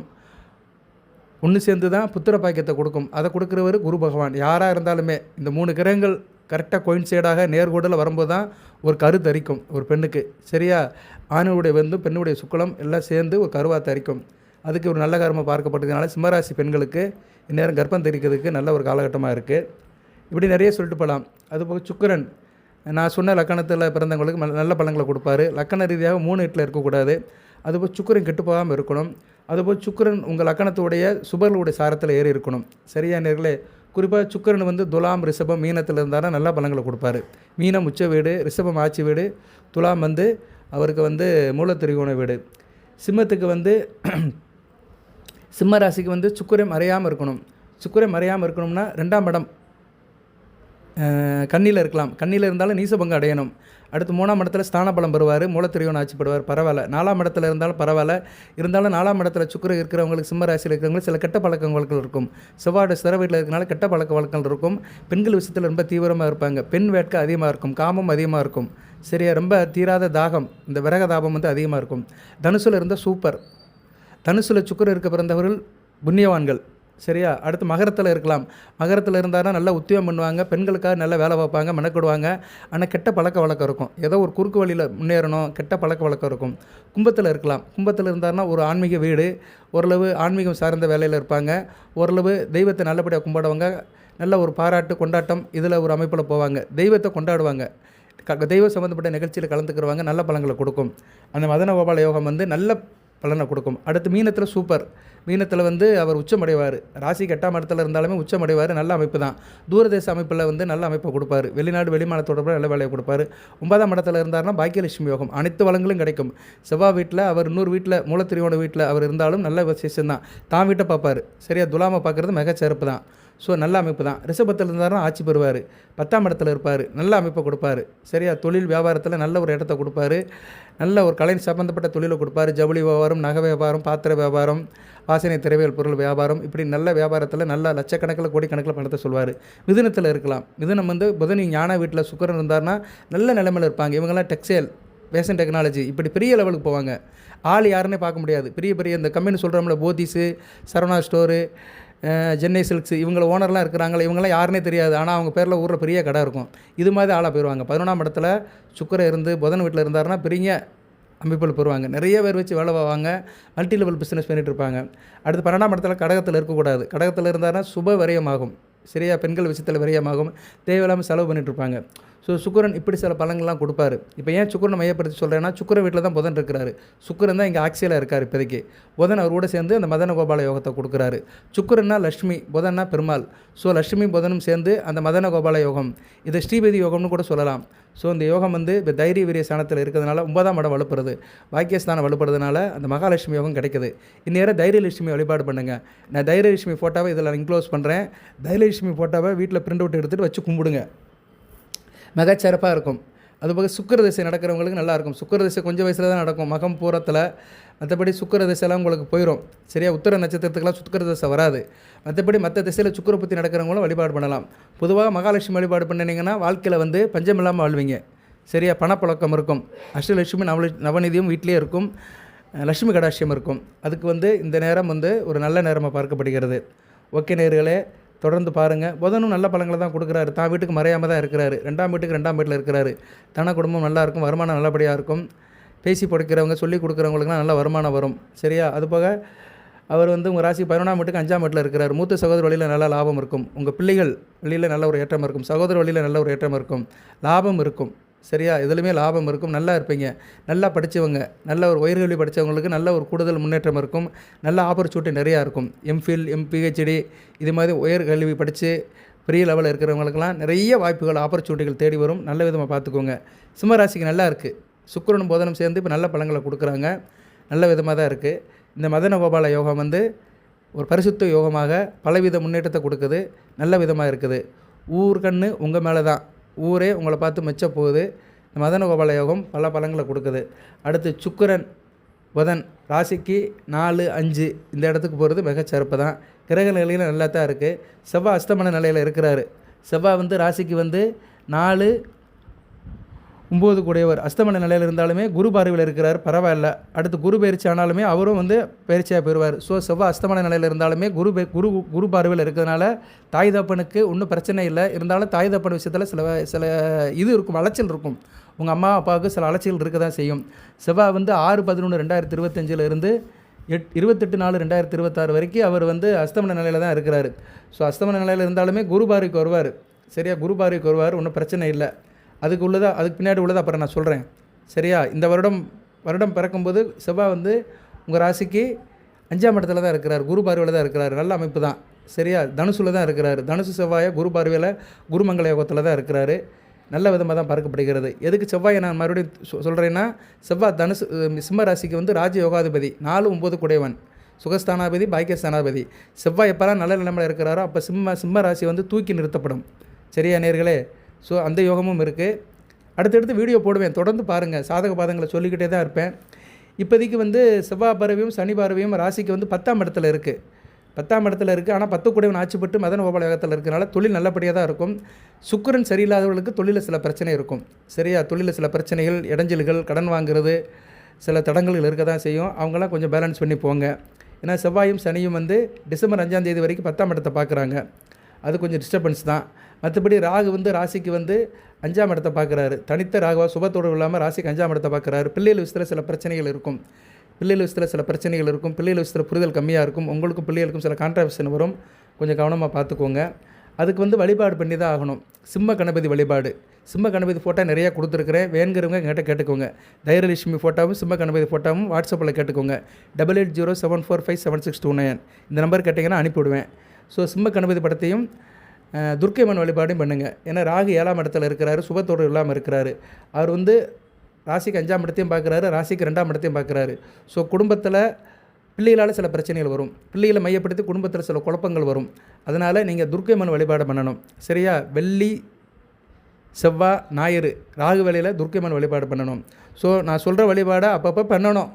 ஒன்று சேர்ந்து தான் புத்திர பாக்கியத்தை கொடுக்கும். அதை கொடுக்குறவர் குரு பகவான். யாராக இருந்தாலுமே இந்த மூணு கிரகங்கள் கரெக்டாக கோயின்சைடாக நேர்கோடில் வரும்போது தான் ஒரு கரு தரிக்கும் ஒரு பெண்ணுக்கு. சரியா? ஆணுடைய வந்து பெண்ணுடைய சுக்கலம் எல்லாம் சேர்ந்து ஒரு கருவாக தரிக்கும். அதுக்கு ஒரு நல்ல கர்மம் பார்க்கப்பட்டதுனால சிம்மராசி பெண்களுக்கு இந்நேரம் கர்ப்பம் தெரிக்கிறதுக்கு நல்ல ஒரு காலகட்டமாக இருக்குது இப்படி நிறைய சொல்லிட்டு போகலாம். அதுபோக சுக்கிரன் நான் சொன்ன லக்கணத்தில் பிறந்தவங்களுக்கு நல்ல பழங்களை கொடுப்பாரு. லக்கண ரீதியாக மூணு எட்டில் இருக்கக்கூடாது. அதுபோல் சுக்கரன் கெட்டு போகாமல் இருக்கணும். அதுபோல் சுக்கிரன் உங்கள் லக்கணத்துடைய சுபர்களுடைய சாரத்தில் ஏறி இருக்கணும். சரியா நேர்களே? குறிப்பாக சுக்கிரன் வந்து துலாம் ரிஷபம் மீனத்தில் இருந்தாலும் நல்ல பழங்களை கொடுப்பாரு. மீனம் உச்ச வீடு ரிஷபம் ஆட்சி வீடு. துலாம் வந்து அவருக்கு வந்து மூலத்திரிகோண வீடு. சிம்மத்துக்கு வந்து சிம்ம ராசிக்கு வந்து சுக்கரம் மறையாமல் இருக்கணும். சுக்கரம் மறையாமல் இருக்கணும்னா ரெண்டாம் இடம் கண்ணியில் இருக்கலாம். கண்ணியில் இருந்தாலும் நீசபங்கம் அடையணும். அடுத்து மூணாம் இடத்துல ஸ்தான பலம் பெறுவார் மூலத்திரியோன் ஆட்சி பரவாயில்ல. நாலாம் இடத்துல இருந்தாலும் பரவாயில்ல. இருந்தாலும் நாலாம் இடத்துல சுக்கிரன் இருக்கிறவங்களுக்கு சிம்ம ராசியில் இருக்கிறவங்களுக்கு சில கெட்ட பழக்க வழக்கங்கள் இருக்கும். செவ்வாடு சிற வீட்டில் இருக்கனால கெட்ட பழக்க வழக்கங்கள் இருக்கும். பெண்கள் விஷயத்தில் ரொம்ப தீவிரமாக இருப்பாங்க. பெண் வேட்கை அதிகமாக இருக்கும். காமம் அதிகமாக இருக்கும். சரியா? ரொம்ப தீராத தாகம். இந்த விரக தாபம் வந்து அதிகமாக இருக்கும். தனுசில் இருந்தால் சூப்பர். தனுசில் சுக்கரம் இருக்க பிறந்தவர்கள் புண்ணியவான்கள். சரியா? அடுத்து மகரத்தில் இருக்கலாம். மகரத்தில் இருந்தாருன்னா நல்லா உத்தியோகம் பண்ணுவாங்க பெண்களுக்காக நல்ல வேலை பார்ப்பாங்க மெனக்கிடுவாங்க. ஆனால் கெட்ட பழக்க வழக்கம் இருக்கும். ஏதோ ஒரு குறுக்கு வழியில் முன்னேறணும் கெட்ட பழக்க வழக்கம் இருக்கும். கும்பத்தில் இருக்கலாம். கும்பத்தில் இருந்தாருன்னா ஒரு ஆன்மீக வீடு ஓரளவு ஆன்மீகம் சார்ந்த வேலையில் இருப்பாங்க. ஓரளவு தெய்வத்தை நல்லபடியாக கும்பிடுவாங்க. நல்ல ஒரு பாராட்டு கொண்டாட்டம் இதில் ஒரு அமைப்பில் போவாங்க. தெய்வத்தை கொண்டாடுவாங்க. க தெய்வ சம்மந்தப்பட்ட நிகழ்ச்சியில் கலந்துக்கிறவங்க நல்ல பலன்களை கொடுக்கும். அந்த மதன கோபால யோகம் வந்து நல்ல பலனை கொடுக்கும். அடுத்து மீனத்தில் சூப்பர். மீனத்தில் வந்து அவர் உச்சமடைவார். ராசி எட்டாம் இடத்துல இருந்தாலுமே உச்சமடைவார் நல்ல அமைப்பு தான். தூரதேச அமைப்பில் வந்து நல்ல அமைப்பை கொடுப்பாரு. வெளிநாடு வெளிமான தொடர்பில் நல்ல வேலையை கொடுப்பார். ஒன்பதாம் இடத்துல இருந்தாருன்னா பாக்கியலட்சுமி யோகம். அனைத்து வளங்களும் கிடைக்கும். செவ்வாய் வீட்டில் அவர் இன்னொரு வீட்டில் மூலத்திரியோட வீட்டில் அவர் இருந்தாலும் நல்ல விசேஷம் தான். தான் வீட்டை பார்ப்பார். சரியா துலாமை பார்க்குறது மிகச்சிறப்பு தான். ஸோ நல்ல அமைப்பு தான். ரிஷபத்தில் இருந்தாருன்னா ஆட்சி பெறுவார். பத்தாம் இடத்துல இருப்பார். நல்ல அமைப்பை கொடுப்பாரு. சரியா தொழில் வியாபாரத்தில் நல்ல ஒரு இடத்த கொடுப்பாரு. நல்ல ஒரு கலை சம்மந்தப்பட்ட தொழிலை கொடுப்பாரு. ஜவுளி வியாபாரம் நகை வியாபாரம் பாத்திர வியாபாரம் வாசனை திரவியல் பொருள் வியாபாரம் இப்படி நல்ல வியாபாரத்தில் நல்ல லட்சக்கணக்கில் கோடிக்கணக்கில் பணத்தை சொல்வார். மிதுனத்தில் இருக்கலாம். மிதுனம் வந்து புதனி ஞான வீட்டில் சுக்கரன் இருந்தாருன்னா நல்ல நிலைமையில் இருப்பாங்க. இவங்கெல்லாம் டெக்ஸ்டைல் ஃபேஷன் டெக்னாலஜி இப்படி பெரிய லெவலுக்கு போவாங்க. ஆள் யாருன்னே பார்க்க முடியாது. பெரிய பெரிய இந்த கம்பெனி சொல்கிறோம்ல போதிஸு சரவணா ஸ்டோரு சென்னை சில்க்ஸ் இவங்கள ஓனர்லாம் இருக்கிறாங்களே இவங்களாம் யாருனே தெரியாது. ஆனால் அவங்க பேரில் ஊரில் பெரிய கடை இருக்கும். இது மாதிரி ஆளாக போயிடுவாங்க பதினொன்றாம் இடத்துல சுக்கரை இருந்து புதன் வீட்டில் இருந்தாருன்னா பெரிய அமைப்பில் பெறுவாங்க நிறைய பேர் வச்சு வேலை பார்ப்பாங்க. மல்டி லெவல் பிஸ்னஸ் பண்ணிட்டு இருப்பாங்க. அடுத்து பன்னெண்டாம் இடத்துல கடகத்தில் இருக்கக்கூடாது. கடகத்தில் இருந்தாருன்னா சுப விரயமாகும். சரியா? பெண்கள் விஷயத்தில் விரயமாகும். தேவையில்லாமல் செலவு பண்ணிட்டு இருப்பாங்க. ஸோ சுக்கரன் இப்படி சில பலன்கள்லாம் கொடுப்பாரு. இப்போ ஏன் சுக்கிரனை மையப்படுத்தி சொல்கிறேன்னா சுக்கிர வீட்டில் தான் புதன் இருக்கிறாரு. சுக்கரன் தான் இங்கே ஆக்சியில் இருக்கார் இப்போதைக்கு. புதன் அவரோட சேர்ந்து அந்த மதன கோபால யோகத்தை கொடுக்குறாரு. சுக்கிரன்னா லட்சுமி புதன்னா பெருமாள். ஸோ லட்சுமி புதனும் சேர்ந்து அந்த மதன கோபால யோகம். இதை ஸ்ரீபதி யோகம்னு கூட சொல்லலாம். ஸோ இந்த யோகம் வந்து இப்போ தைரிய வீரிய ஸ்தானத்தில் இருக்கிறதுனால ஒன்பதாம் இடம் வலுப்புறது. பாக்கியஸ்தானம் வலுப்படுறதுனால அந்த மகாலட்சுமி யோகம் கிடைக்குது. இந்நேரம் தைரியலட்சுமி வழிபாடு பண்ணுங்கள் நான் தைரியலட்சுமி ஃபோட்டோவை இதில் இன்க்ளோஸ் பண்ணுறேன் தைரியலட்சுமி ஃபோட்டோவை வீட்டில் பிரிண்ட் அவுட் எடுத்துகிட்டு வச்சு கும்பிடுங்க. மிகச்சிறப்பாக இருக்கும் அதுபோக சுக்கிர திசை நடக்கிறவங்களுக்கு நல்லா இருக்கும் சுக்கிர திசை கொஞ்சம் வயசில் தான் நடக்கும். மகம் பூரத்தில் மற்றபடி சுக்கிர திசையெல்லாம் உங்களுக்கு போயிடும் சரியா? உத்தர நட்சத்திரத்துக்கெல்லாம் சுக்கிர திசை வராது. மற்றபடி மற்ற திசையில் சுக்கிர புத்தி நடக்கிறவங்களும் வழிபாடு பண்ணலாம். பொதுவாக மகாலட்சுமி வழிபாடு பண்ணினீங்கன்னா வாழ்க்கையில் வந்து பஞ்சம் இல்லாமல் வாழ்வீங்க. சரியா? பணப்பழக்கம் இருக்கும். அஷ்டலட்சுமி நவ நவநிதியும் வீட்டிலே இருக்கும். லட்சுமி கடாட்சியம் இருக்கும். அதுக்கு வந்து இந்த நேரம் வந்து ஒரு நல்ல நேரமாக பார்க்கப்படுகிறது. ஓகே நேர்களே தொடர்ந்து பாருங்கள் புதனும் நல்ல பழங்களை தான் கொடுக்குறாரு. தான் வீட்டுக்கு மறையாமல் தான் இருக்கிறாரு. ரெண்டாம் வீட்டுக்கு ரெண்டாம் வீட்டில் இருக்கிறாரு. தன குடும்பம் நல்லா இருக்கும். வருமானம் நல்லபடியாக இருக்கும். பேசி படிக்கிறவங்க சொல்லி கொடுக்குறவங்களுக்குலாம் நல்ல வருமானம் வரும். சரியா? அதுபோக அவர் வந்து உங்கள் ராசி பதினொன்றாம் வீட்டுக்கு அஞ்சாம் வீட்டில் இருக்கிறார். மூத்த சகோதர வழியில் நல்ல லாபம் இருக்கும். உங்கள் பிள்ளைகள் வழியில் நல்ல ஒரு ஏற்றம் இருக்கும். சகோதர வழியில் நல்ல ஒரு ஏற்றம் இருக்கும். லாபம் இருக்கும். சரியா? எதுலையுமே லாபம் இருக்கும். நல்லா இருப்பீங்க. நல்லா படித்தவங்க நல்ல ஒரு உயர்கல்வி படித்தவங்களுக்கு நல்ல ஒரு கூடுதல் முன்னேற்றம் இருக்கும். நல்ல ஆப்பர்ச்சுனிட்டி நிறையா இருக்கும். எம்ஃபில் எம்பிஹெச்டி இது மாதிரி உயர்கல்வி படித்து பெரிய லெவலில் இருக்கிறவங்களுக்கெல்லாம் நிறைய வாய்ப்புகள் ஆப்பர்ச்சுனிட்டிகள் தேடி வரும். நல்ல விதமாக பார்த்துக்கோங்க. சிம்மராசிக்கு நல்லா இருக்குது சுக்கரனும் போதனும் சேர்ந்து இப்போ நல்ல பழங்களை கொடுக்குறாங்க. நல்ல விதமாக தான் இருக்குது இந்த மதன கோபால யோகம் வந்து ஒரு பரிசுத்த யோகமாக பலவித முன்னேற்றத்தை கொடுக்குது. நல்ல விதமாக இருக்குது. ஊர் கண்ணு உங்கள் மேலே தான் ஊரே உங்களை பார்த்து மிச்ச போகுது. இந்த மதன கோபால யோகம் பல பலங்களை கொடுக்குது. அடுத்து சுக்கிரன் புதன் ராசிக்கு நாலு அஞ்சு இந்த இடத்துக்கு போகிறது மிகச்சிறப்பு தான். கிரக நிலையில் நல்லா தான் இருக்குது செவ்வாய் அஸ்தமன நிலையில் இருக்கிறாரு. செவ்வாய் வந்து ராசிக்கு வந்து நாலு ஒம்பது கூடையவர் அஸ்தமன நிலையில் இருந்தாலுமே குரு பார்வையில் இருக்கிறார் பரவாயில்ல. அடுத்து குரு பயிற்சி ஆனாலுமே அவரும் வந்து பயிற்சியாக பெறுவார் ஸோ செவ்வாய் அஸ்தமன நிலையில் இருந்தாலுமே குரு பே- குரு குரு பார்வையில் இருக்கிறதுனால தாய் தப்பனுக்கு ஒன்றும் பிரச்சனை இல்லை. இருந்தாலும் தாய் தப்பன் விஷயத்தில் சில சில இது இருக்கும் அலைச்சல் இருக்கும். உங்கள் அம்மா அப்பாவுக்கு சில அலைச்சல் இருக்க தான் செய்யும். செவ்வாய் வந்து ஆறு பதினொன்று ரெண்டாயிரத்தி இருபத்தஞ்சில் இருந்து எட் இருபத்தெட்டு நாலு ரெண்டாயிரத்தி இருபத்தாறு வரைக்கும் அவர் வந்து அஸ்தமன நிலையில் தான் இருக்கிறாரு. ஸோ அஸ்தமன நிலையில் இருந்தாலுமே குரு பார்வைக்கு வருவார். சரியா? குரு பார்வைக்கு வருவார் ஒன்றும் பிரச்சனை இல்லை. அதுக்கு உள்ளதா அதுக்கு பின்னாடி உள்ளதை அப்புறம் நான் சொல்கிறேன் சரியா? இந்த வருடம் வருடம் பிறக்கும்போது செவ்வாய் வந்து உங்கள் ராசிக்கு அஞ்சாம் இடத்துல தான் இருக்கிறார். குரு பார்வையில் தான் இருக்கிறார். நல்ல அமைப்பு தான். சரியா? தனுசுல தான் இருக்கிறார். தனுசு செவ்வாயை குரு பார்வையில் குருமங்கல யோகத்தில் தான் இருக்கிறாரு. நல்ல விதமாக தான் பார்க்கப்படுகிறது. எதுக்கு செவ்வாயை நான் மறுபடியும் சொ- சொல்கிறேன்னா செவ்வாய் தனுசு சிம்ம ராசிக்கு வந்து ராஜ யோகாதிபதி நாலு ஒம்பது குடையவன். சுகஸ்தானாபதி பாக்கியஸ்தானாபதி. செவ்வாய் எப்போல்லாம் நல்ல நிலைமையில் இருக்கிறாரோ அப்போ சிம்ம சிம்ம ராசி வந்து தூக்கி நிறுத்தப்படும். சரியா நேர்களே? ஸோ அந்த யோகமும் இருக்குது அடுத்தடுத்து வீடியோ போடுவேன். தொடர்ந்து பாருங்கள் சாதக பாதங்களை சொல்லிக்கிட்டே தான் இருப்பேன். இப்போதைக்கு வந்து செவ்வாய் பறவையும் சனி பார்வையும் ராசிக்கு வந்து பத்தாம் இடத்துல இருக்குது பத்தாம் இடத்துல இருக்குது ஆனால் பத்து கூடவன் ஆட்சிப்பட்டு மதன கோபால யோகத்தில் இருக்கிறனால தொழில் நல்லபடியாக தான் இருக்கும். சுக்கரன் சரியில்லாதவர்களுக்கு தொழிலில் சில பிரச்சனை இருக்கும். சரியா? தொழிலில் சில பிரச்சனைகள் இடைஞ்சல்கள் கடன் வாங்குறது சில தடங்கல்கள் இருக்க தான் செய்யும். அவங்களாம் கொஞ்சம் பேலன்ஸ் பண்ணி போங்க. ஏன்னா செவ்வாயும் சனியும் வந்து டிசம்பர் அஞ்சாம் தேதி வரைக்கும் பத்தாம் இடத்தை பார்க்குறாங்க. அது கொஞ்சம் டிஸ்டர்பன்ஸ் தான். மற்றபடி ராகு வந்து ராசிக்கு வந்து அஞ்சாம் இடத்தை பார்க்குறாரு. தனித்த ராகுவா சுபத்தோடு இல்லாமல் ராசிக்கு அஞ்சாம் இடத்தை பார்க்குறாரு. பிள்ளைகள் விஷயத்தில் சில பிரச்சனைகள் இருக்கும். பிள்ளைகள் விஷயத்தில் சில பிரச்சனைகள் இருக்கும். பிள்ளைகள் விஷயத்தில் புரிதல் கம்மியாக இருக்கும். உங்களுக்கும் பிள்ளைகளுக்கும் சில கான்ட்ராவர்ஷன் வரும். கொஞ்சம் கவனமாக பார்த்துக்கோங்க. அதுக்கு வந்து வழிபாடு பண்ணி தான் ஆகணும். சிம்ம கணபதி வழிபாடு. சிம்ம கணபதி ஃபோட்டோ நிறையா கொடுத்துருக்குறேன். வேணுங்கிறவங்க என்கிட்ட கேட்டுக்கோங்க. தைரலட்சுமி ஃபோட்டோவும் சிம்ம கணபதி ஃபோட்டோவும் வாட்ஸ்அப்பில் கேட்டுக்கோங்க. Double eight zero seven four five seven six two nine இந்த நம்பர் கேட்டிங்கன்னா அனுப்பிவிடுவேன். ஸோ சிம்ம கணபதி படத்தையும் துர்க்கைமன் வழிபாடும் பண்ணுங்கள் ஏன்னா ராகு ஏழாம் இடத்துல இருக்கிறாரு சுபத்தோடு இல்லாமல் இருக்கிறாரு. அவர் வந்து ராசிக்கு அஞ்சாம் இடத்தையும் பார்க்குறாரு ராசிக்கு ரெண்டாம் இடத்தையும் பார்க்குறாரு. ஸோ குடும்பத்தில் பிள்ளைகளால் சில பிரச்சனைகள் வரும். பிள்ளைகளை மையப்படுத்தி குடும்பத்தில் சில குழப்பங்கள் வரும். அதனால் நீங்கள் துர்க்கைமன் வழிபாடு பண்ணணும். சரியா? வெள்ளி செவ்வாய் ஞாயிறு ராகு வேலையில் துர்க்கைமன் வழிபாடு பண்ணணும். ஸோ நான் சொல்கிற வழிபாடை அப்பப்போ பண்ணணும்.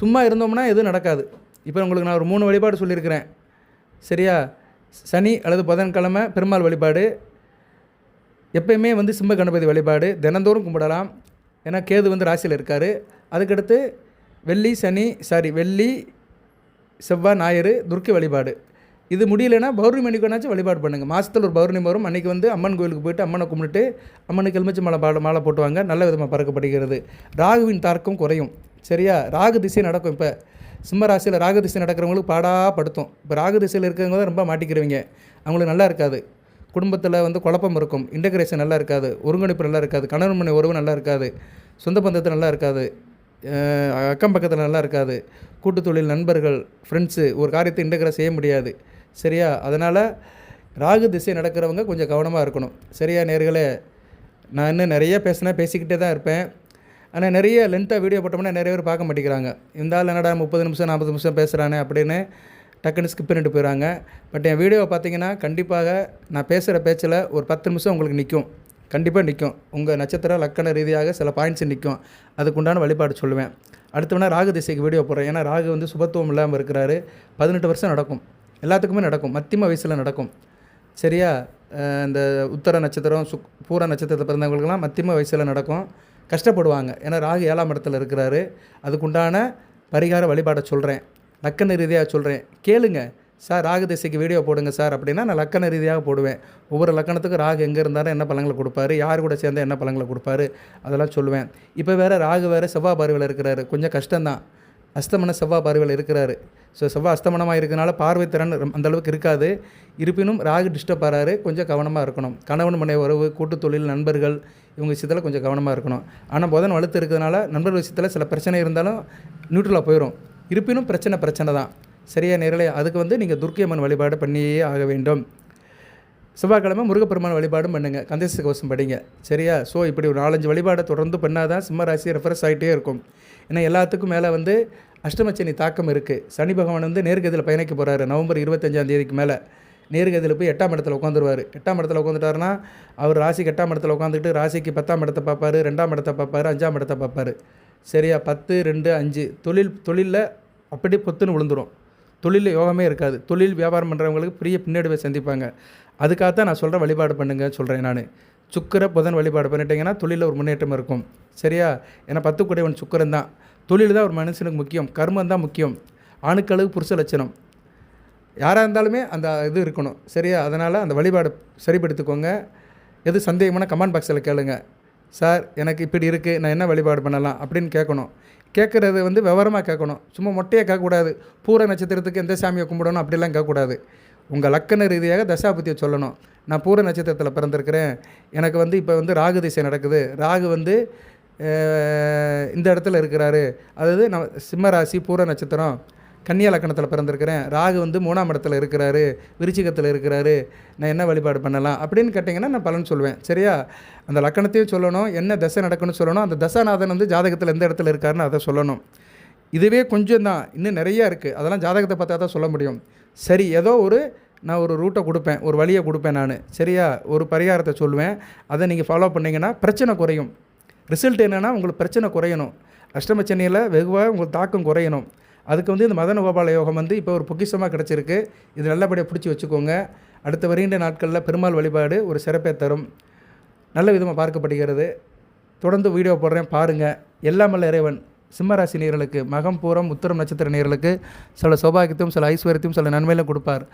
சும்மா இருந்தோம்னா எதுவும் நடக்காது. இப்போ உங்களுக்கு நான் ஒரு மூணு வழிபாடு சொல்லியிருக்கிறேன். சரியா? சனி அல்லது புதன்கிழமை பெருமாள் வழிபாடு எப்பயுமே வந்து சிம்ம கணபதி வழிபாடு தினந்தோறும் கும்பிடலாம். ஏன்னா கேது வந்து ராசியில் இருக்கார். அதுக்கடுத்து வெள்ளி சனி சாரி வெள்ளி செவ்வாய் ஞாயிறு துர்க்கி வழிபாடு. இது முடியலைன்னா பௌர்ணமி அன்னைக்குனாச்சும் வழிபாடு பண்ணுங்கள் மாதத்தில் ஒரு பௌர்ணமி வரும். அன்றைக்கி வந்து அம்மன் கோயிலுக்கு போயிட்டு அம்மனை கும்பிட்டு அம்மனுக்கு எலுமிச்சி மாலை பாட மாலை போட்டுவாங்க. நல்ல விதமாக பறக்கப்படுகிறது. ராகுவின் தாக்கம் குறையும். சரியா? ராகு திசை நடக்கும் இப்போ. சிம்ம ராசியில் ராகு திசை நடக்கிறவங்களுக்கு பாடா படுத்தும். இப்போ ராகு திசையில் இருக்கிறவங்க தான் ரொம்ப மாட்டிக்கிறவங்க அவங்களுக்கு நல்லா இருக்காது. குடும்பத்தில் வந்து குழப்பம் இருக்கும். இன்டகிரேஷன் நல்லா இருக்காது. ஒருங்கிணைப்பு நல்லா இருக்காது. கணவன் மனை உறவு நல்லா இருக்காது. சொந்த பந்தத்தில் நல்லா இருக்காது. அக்கம் பக்கத்தில் நல்லா இருக்காது. கூட்டு தொழில் நண்பர்கள் ஃப்ரெண்ட்ஸு ஒரு காரியத்தை இன்டகிரேட் செய்ய முடியாது. சரியா? அதனால் ராகு திசை நடக்கிறவங்க கொஞ்சம் கவனமாக இருக்கணும். சரியா நேர்களே? நான் இன்னும் நிறைய பேசினா பேசிக்கிட்டே தான் இருப்பேன். ஆனால் நிறைய லென்த்தாக வீடியோ போட்டோம்னா நிறைய பேர் பார்க்க மாட்டேங்கிறாங்க. இருந்தாலும் என்னடா முப்பது நிமிஷம் நாற்பது நிமிஷம் பேசுகிறானே அப்படின்னு டக்குன்னு ஸ்கிப் பண்ணிட்டு போயிடுறாங்க. பட் என் வீடியோவை பார்த்தீங்கன்னா கண்டிப்பாக நான் பேசுகிற பேச்சில் ஒரு பத்து நிமிஷம் உங்களுக்கு நிற்கும் கண்டிப்பாக நிற்கும் உங்கள் நட்சத்திர லக்கண ரீதியாக சில பாயிண்ட்ஸ் நிற்கும் அதுக்குண்டான வழிபாடு சொல்லுவேன். அடுத்து வேணால் ராகு திசைக்கு வீடியோ போடுறேன். ஏன்னா ராகு வந்து சுபத்துவம் இல்லாமல் இருக்கிறாரு. பதினெட்டு வருஷம் நடக்கும். எல்லாத்துக்குமே நடக்கும். மத்தியம வயசில் நடக்கும். சரியா? இந்த உத்தர நட்சத்திரம் சுக் பூர நட்சத்திரத்தை பிறந்தவங்களுக்கெல்லாம் மத்தியம வயசில் நடக்கும். கஷ்டப்படுவாங்க. ஏன்னா ராகு ஏழாம் இடத்துல இருக்கிறாரு. அதுக்குண்டான பரிகார வழிபாடை சொல்கிறேன் லக்கண ரீதியாக சொல்கிறேன் கேளுங்க. சார் ராகு திசைக்கு வீடியோ போடுங்க சார் அப்படின்னா நான் லக்கண ரீதியாக போடுவேன். ஒவ்வொரு லக்கணத்துக்கும் ராகு எங்கே இருந்தாலும் என்ன பழங்களை கொடுப்பாரு? யார் கூட சேர்ந்தால் என்ன பழங்களை கொடுப்பாரு? அதெல்லாம் சொல்லுவேன். இப்போ வேறு ராகு வேறு செவ்வாய் பார்வையில் இருக்கிறாரு. கொஞ்சம் கஷ்டம்தான். அஸ்தமன செவ்வாய் பார்வையில் இருக்கிறாரு. ஸோ செவ்வாய் அஸ்தமனமாக இருக்கிறனால பார்வை திறன் அந்தளவுக்கு இருக்காது. இருப்பினும் ராகு டிஸ்டர்ப் ஆகிறாரு கொஞ்சம் கவனமாக இருக்கணும். கணவன் மனை உறவு கூட்டு தொழில் நண்பர்கள் இவங்க விஷயத்தில் கொஞ்சம் கவனமாக இருக்கணும். ஆனால் புதன் வலுத்து இருக்கிறதுனால நண்பர்கள் விஷயத்தில் சில பிரச்சனை இருந்தாலும் நியூட்ரலாக போயிடும் இருப்பினும் பிரச்சனை பிரச்சனை தான். சரியா நேரலை அதுக்கு வந்து நீங்கள் துர்க்கையம்மன் வழிபாடு பண்ணியே ஆக வேண்டும். செவ்வாய்க்கிழமை முருகப்பெருமான் வழிபாடும் பண்ணுங்கள் கந்தேச கோஷம் படிங்க. சரியா? ஸோ இப்படி ஒரு நாலஞ்சு வழிபாடை தொடர்ந்து பண்ணாதான் சிம்ம ராசி ரெஃப்ரெஷ் ஆகிட்டே இருக்கும். ஏன்னா எல்லாத்துக்கும் மேலே வந்து அஷ்டமச்சனி தாக்கம் இருக்குது சனி பகவான் வந்து நேர்கதியில் பயணிக்க போகிறாரு நவம்பர் இருபத்தஞ்சாம் தேதிக்கு மேலே. நேர்கதியில் போய் எட்டாம் இடத்துல உட்காந்துருவார். எட்டாம் இடத்துல உட்காந்துட்டாருன்னா அவர் ராசிக்கு எட்டாம் இடத்துல உட்காந்துட்டு ராசிக்கு பத்தாம் இடத்தை பார்ப்பார் ரெண்டாம் இடத்தை பார்ப்பார் அஞ்சாம் இடத்தை பார்ப்பார். சரியா? பத்து ரெண்டு அஞ்சு. தொழில் தொழிலில் அப்படியே பொத்துன்னு விழுந்துரும். தொழில் யோகமே இருக்காது. தொழில் வியாபாரம் பண்ணுறவங்களுக்கு பெரிய பின்னடைவை சந்திப்பாங்க. அதுக்காகத்தான் நான் சொல்கிற வழிபாடு பண்ணுங்க சொல்கிறேன் நான். சுக்கிர புதன் வழிபாடு பண்ணிட்டீங்கன்னா தொழிலில் ஒரு முன்னேற்றம் இருக்கும். சரியா? ஏன்னா பத்து குடைவன் சுக்கரன் தான். தொழில் தான் ஒரு மனுஷனுக்கு முக்கியம். கர்மம் தான் முக்கியம். அணுக்களவு புருஷ லட்சணம். யாராக இருந்தாலுமே அந்த இது இருக்கணும். சரியா? அதனால் அந்த வழிபாடு சரிப்படுத்திக்கோங்க. எது சந்தேகமான கமெண்ட் பாக்ஸில் கேளுங்க. சார் எனக்கு இப்படி இருக்குது நான் என்ன வழிபாடு பண்ணலாம்? அப்படின்னு கேட்கணும். கேட்குறது வந்து விவரமாக கேட்கணும். சும்மா மொட்டையாக கேட்கக்கூடாது. பூர நட்சத்திரத்துக்கு எந்த சாமியை கும்பிடணும் அப்படிலாம் கேட்கக்கூடாது. உங்கள் லக்கண ரீதியாக தசாபதியை சொல்லணும். நான் பூர நட்சத்திரத்தில் பிறந்திருக்கிறேன். எனக்கு வந்து இப்போ வந்து ராகு திசை நடக்குது. ராகு வந்து இந்த இடத்துல இருக்கிறாரு. அதாவது நம்ம சிம்ம ராசி பூர நட்சத்திரம். கன்னியா லக்கணத்தில் பிறந்திருக்கிறேன். ராகு வந்து மூணாம் இடத்துல இருக்கிறாரு. விருச்சிகத்தில் இருக்கிறாரு. நான் என்ன வழிபாடு பண்ணலாம்? அப்படின்னு கேட்டிங்கன்னா நான் பலன் சொல்லுவேன் சரியா? அந்த லக்கணத்தையும் சொல்லணும். என்ன தசை நடக்குன்னு சொல்லணும். அந்த தசாநாதன் வந்து ஜாதகத்தில் எந்த இடத்துல இருக்காருன்னு அதை சொல்லணும். இதுவே கொஞ்சம் தான். இன்னும் நிறையா இருக்குது அதெல்லாம் ஜாதகத்தை பார்த்தா தான் சொல்ல முடியும். சரி ஏதோ ஒரு நான் ஒரு ரூட்டை கொடுப்பேன். ஒரு வழியை கொடுப்பேன் நான். சரியா? ஒரு பரிகாரத்தை சொல்லுவேன் அதை நீங்கள் ஃபாலோ பண்ணிங்கன்னா பிரச்சனை குறையும். ரிசல்ட் என்னென்னா உங்களுக்கு பிரச்சனை குறையணும். அஷ்டம சென்னையில் வெகுவாக உங்களுக்கு தாக்கம் குறையணும். அதுக்கு வந்து இந்த மதன கோபால யோகம் வந்து இப்போ ஒரு பொக்கிஷமாக கிடச்சிருக்கு. இது நல்லபடியாக பிடிச்சி வச்சுக்கோங்க. அடுத்த வருகின்ற நாட்களில் பெருமாள் வழிபாடு ஒரு சிறப்பை தரும். நல்ல விதமாக பார்க்கப்படுகிறது. தொடர்ந்து வீடியோ போடுறேன் பாருங்கள் எல்லாமல்ல இறைவன். சிம்மராசி நேர்களுக்கு மகம் பூரம் உத்தரம் நட்சத்திர நேர்களுக்கு சில சௌபாகியத்தையும் சில ஐஸ்வர்யத்தையும் சில நன்மையிலும் கொடுப்பார்.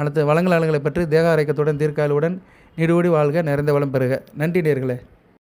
அடுத்து வளங்களாளங்களை பற்றி தேக ஆரோக்கியத்துடன் தீர்க்காலுடன் நீடுவோடி வாழ்க நிறைந்த வளம் பெறுக. நன்றி நேர்களே